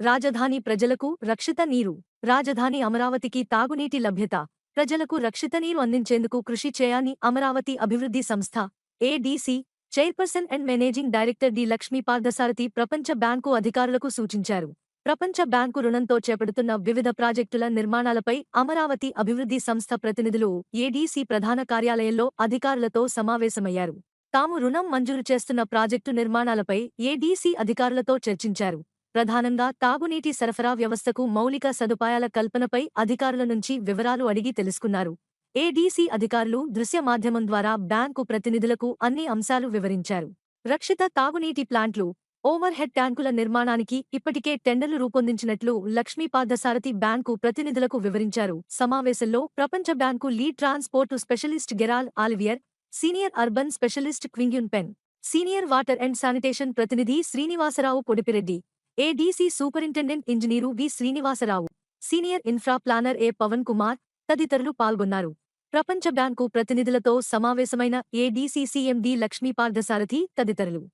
రాజధాని ప్రజలకు రక్షిత నీరు. రాజధాని అమరావతికి తాగునీటి లభ్యత. ప్రజలకు రక్షిత నీరు అందించేందుకు కృషి చేయాని అమరావతి అభివృద్ధి సంస్థ ADC chairperson and managing director D Lakshmi Parthasarathy ప్రపంచ బ్యాంకు అధికారులకు సూచించారు. ప్రపంచ బ్యాంకు రుణంతో చేపడుతున్న వివిధ ప్రాజెక్టుల నిర్మాణాలపై అమరావతి అభివృద్ధి సంస్థ ప్రతినిధులు ఏడీసీ ప్రధాన కార్యాలయంలో అధికారులతో సమావేశమయ్యారు. తాము రుణం మంజూరు చేస్తున్న ప్రాజెక్టు నిర్మాణాలపై ఏడీసీ అధికారులతో చర్చించారు. ప్రధానంగా తాగునీటి సరఫరా వ్యవస్థకు మౌలిక సదుపాయాల కల్పనపై అధికారుల నుంచి వివరాలు అడిగి తెలుసుకున్నారు. ఏడీసీ అధికారులు దృశ్య మాధ్యమం ద్వారా బ్యాంకు ప్రతినిధులకు అన్ని అంశాలు వివరించారు. రక్షిత తాగునీటి ప్లాంట్లు ఓవర్ హెడ్ ట్యాంకుల నిర్మాణానికి ఇప్పటికే టెండర్లు రూపొందించినట్లు లక్ష్మీపాదసారథి బ్యాంకు ప్రతినిధులకు వివరించారు. సమావేశంలో ప్రపంచ bank lead transport specialist గెరాల్ Olivier senior urban specialist Qingyun Pen senior water and sanitation ప్రతినిధి Srinivasa Rao Podipireddy ADC superintendent engineer V Srinivasa Rao. Senior infra planner A Pavan Kumar తదితరులు పాల్గొన్నారు. ప్రపంచ బ్యాంకు ప్రతినిధులతో సమావేశమైన ఏడీసీ సీఎండీ లక్ష్మీపార్థసారథి తదితరులు.